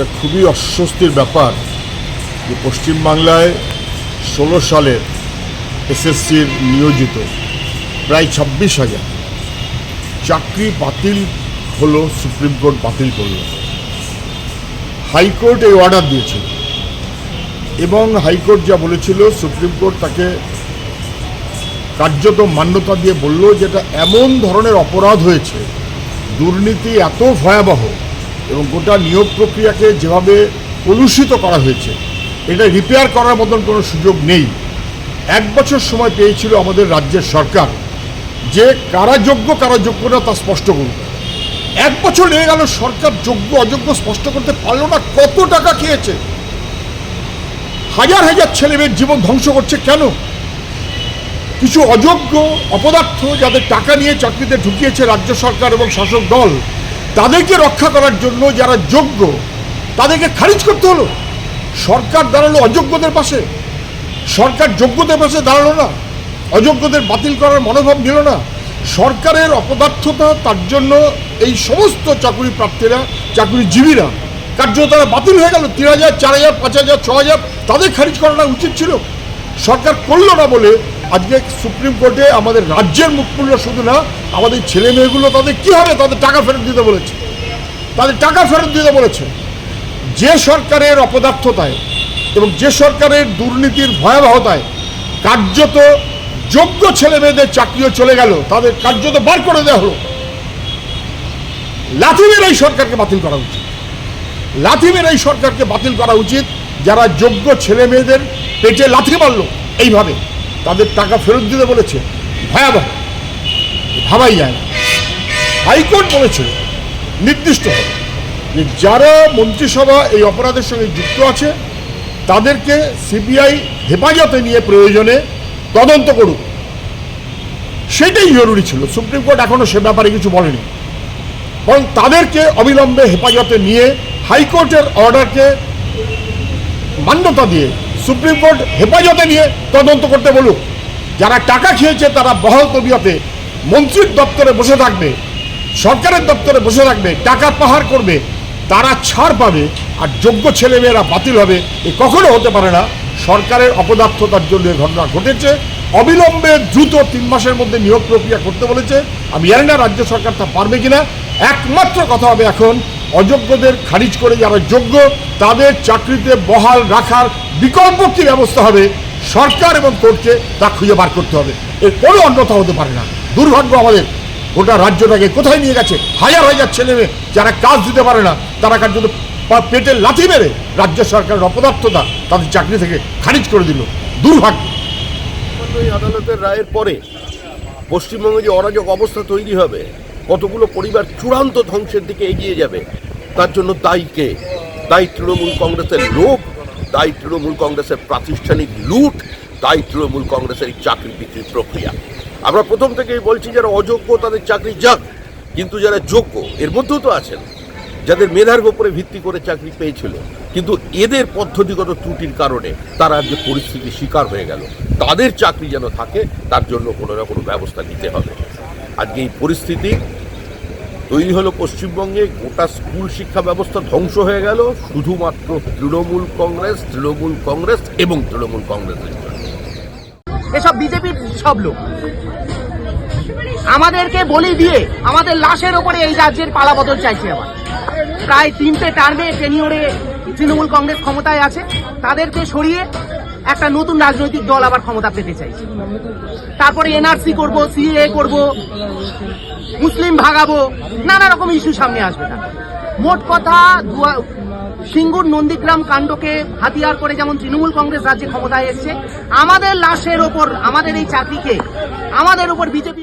এটা খুবই অস্বস্তির ব্যাপার যে পশ্চিমবাংলায় ষোলো সালের এসএসসির নিয়োজিত প্রায় ছাব্বিশ হাজার। চাকরি বাতিল হলো, সুপ্রিম কোর্ট বাতিল করল। হাইকোর্ট এই অর্ডার দিয়েছিল। এবং হাইকোর্ট যা বলেছিল, সুপ্রিম কোর্ট তাকে কার্যত মান্যতা দিয়ে বলল যেটা এমন ধরনের অপরাধ হয়েছে, দুর্নীতি এত ভয়াবহ এবং গোটা নিয়োগ প্রক্রিয়াকে যেভাবে কলুষিত করা হয়েছে, এটা রিপেয়ার করার মতন কোনো সুযোগ নেই। এক বছর সময় পেয়েছিল আমাদের রাজ্যের সরকার যে কারা যোগ্য কারা যোগ্য না তা স্পষ্ট করুন এক বছর লেগে গেল, সরকার যোগ্য, অযোগ্য স্পষ্ট করতে পারল না, কত টাকা খেয়েছে? হাজার হাজার ছেলেমেয়ের জীবন ধ্বংস করছে কেন? কিছু অযোগ্য অপদার্থ যাদের টাকা নিয়ে চাকরিতে ঢুকিয়েছে রাজ্য সরকার এবং শাসক দল তাদেরকে রক্ষা করার জন্য যারা যোগ্য, তাদেরকে খারিজ করতে হলো। সরকার দাঁড়াল অযোগ্যদের পাশে। সরকার যোগ্যদের পাশে দাঁড়াল না। অযোগ্যদের বাতিল করার মনোভাব নিল না। সরকারের অপদার্থতা, তার জন্য এই সমস্ত চাকরি প্রার্থীরা চাকরিজীবীরা কার্য তারা বাতিল হয়ে গেল। তিন হাজার, চার হাজার, পাঁচ হাজার, ছ হাজার, তাদের খারিজ করাটা উচিত ছিল। সরকার করল না বলে আজকে সুপ্রিম কোর্টে আমাদের রাজ্যের মুখমূল্য শুধু না, আমাদের ছেলে মেয়েগুলো তাদের কী হবে? তাদের টাকা ফেরত দিতে বলেছে। তাদের টাকা ফেরত দিতে বলেছে। যে সরকারের অপদার্থতায় এবং যে সরকারের দুর্নীতির ভয়াবহতায় কার্যত যোগ্য ছেলে মেয়েদের চাকরিও চলে গেল, তাদের কার্যত বার করে দেওয়া হলো। লাথিমের এই সরকারকে বাতিল করা উচিত। লাথিমের এই সরকারকে বাতিল করা উচিত যারা যোগ্য ছেলে মেয়েদের পেটে লাথি মারলো, এইভাবে। তাদের টাকা ফেরত দিতে বলেছে। ভয়াবহ। ভাবাই যায় না। হাইকোর্ট বলেছিল নির্দিষ্ট যে যারা মন্ত্রিসভা এই অপরাধের সঙ্গে যুক্ত আছে, তাদেরকে সিবিআই হেফাজতে নিয়ে প্রয়োজনে তদন্ত করুক। সেটাই জরুরি ছিল। সুপ্রিম কোর্ট এখনও সে ব্যাপারে কিছু বলেনি। বরং তাদেরকে অবিলম্বে হেফাজতে নিয়ে হাইকোর্টের অর্ডারকে মান্যতা দিয়ে সুপ্রিম কোর্ট হেফাজতে নিয়ে তদন্ত করতে বলুক। যারা টাকা খেয়েছে, তারা বহাল তবিয়তে মন্ত্রীর দপ্তরে বসে থাকবে, সরকারের দপ্তরে বসে থাকবে, টাকা পাহাড় করবে, তারা ছাড় পাবে আর যোগ্য ছেলেমেয়েরা বাতিল হবে, এ কখনো হতে পারে না। সরকারের অপদার্থতার জন্য ঘটনা ঘটেছে। অবিলম্বে দ্রুত তিন মাসের মধ্যে নিয়োগ প্রক্রিয়া করতে বলেছে। আমি জানি না রাজ্য সরকার তা পারবে কিনা। একমাত্র কথা হবে এখন, অযোগ্যদের খারিজ করে যারা যোগ্য, তাদের চাকরিতে বহাল রাখার বিকল্প কি ব্যবস্থা হবে? সরকার এবং কোর্টকে তা খুঁজে বার করতে হবে। এর কোনো অন্যথা হতে পারে না। দুর্ভাগ্য আমাদের। গোটা রাজ্যটাকে কোথায় নিয়ে গেছে? হাজার হাজার ছেলে মেয়ে যারা কাজ দিতে পারে না, তারা কার্যত পা- পেটে লাথি মেরে রাজ্য সরকারের অপদার্থতা তাদের চাকরি থেকে খারিজ করে দিল। দুর্ভাগ্য। আদালতের রায়ের পরে পশ্চিমবঙ্গে যে অরাজক অবস্থা তৈরি হবে, কতগুলো পরিবার চূড়ান্ত ধ্বংসের দিকে এগিয়ে যাবে, তার জন্য দায়ী কে? দায়ী তৃণমূল কংগ্রেসের লোভ দায়ী তৃণমূল কংগ্রেসের প্রাতিষ্ঠানিক লুট তাই তৃণমূল কংগ্রেসের এই চাকরি বিক্রির প্রক্রিয়া। আমরা প্রথম থেকেই বলছি যারা অযোগ্য তাদের চাকরি যাক, কিন্তু যারা যোগ্য, এর মধ্যেও তো আছেন, যাদের মেধার উপরে ভিত্তি করে চাকরি পেয়েছিল, কিন্তু এদের পদ্ধতিগত ত্রুটির কারণে তারা যে পরিস্থিতির শিকার হয়ে গেল, তাদের চাকরি যেন থাকে, তার জন্য কোনো না কোনো ব্যবস্থা নিতে হবে। আজকে এই পরিস্থিতি তৈরি হলো পশ্চিমবঙ্গে, গোটা স্কুল শিক্ষা ব্যবস্থা ধ্বংস হয়ে গেল, শুধুমাত্র তৃণমূল কংগ্রেস তৃণমূল কংগ্রেস এবং তৃণমূল কংগ্রেসের এসব বিজেপির সব লোক। আমাদেরকে বলি দিয়ে আমাদের লাশের ওপরে এই রাজ্যের পালা বদল চাইছে আবার প্রায় তিনটে টার্মে টেনিওরে তৃণমূল কংগ্রেস ক্ষমতায় আছে, তাদেরকে সরিয়ে একটা নতুন রাজনৈতিক দল আবার ক্ষমতা পেতে চাইছে। তারপরে এনআরসি করব সিএ করব, মুসলিম ভাগাবো, নানা রকম ইস্যু সামনে আসবে না। মোট কথা সিঙ্গুর নন্দীগ্রাম কাণ্ডকে হাতিয়ার করে যেমন তৃণমূল কংগ্রেস রাজ্যে ক্ষমতায় এসছে, আমাদের লাশের ওপর, আমাদের এই চাকরিকে, আমাদের ওপর বিজেপি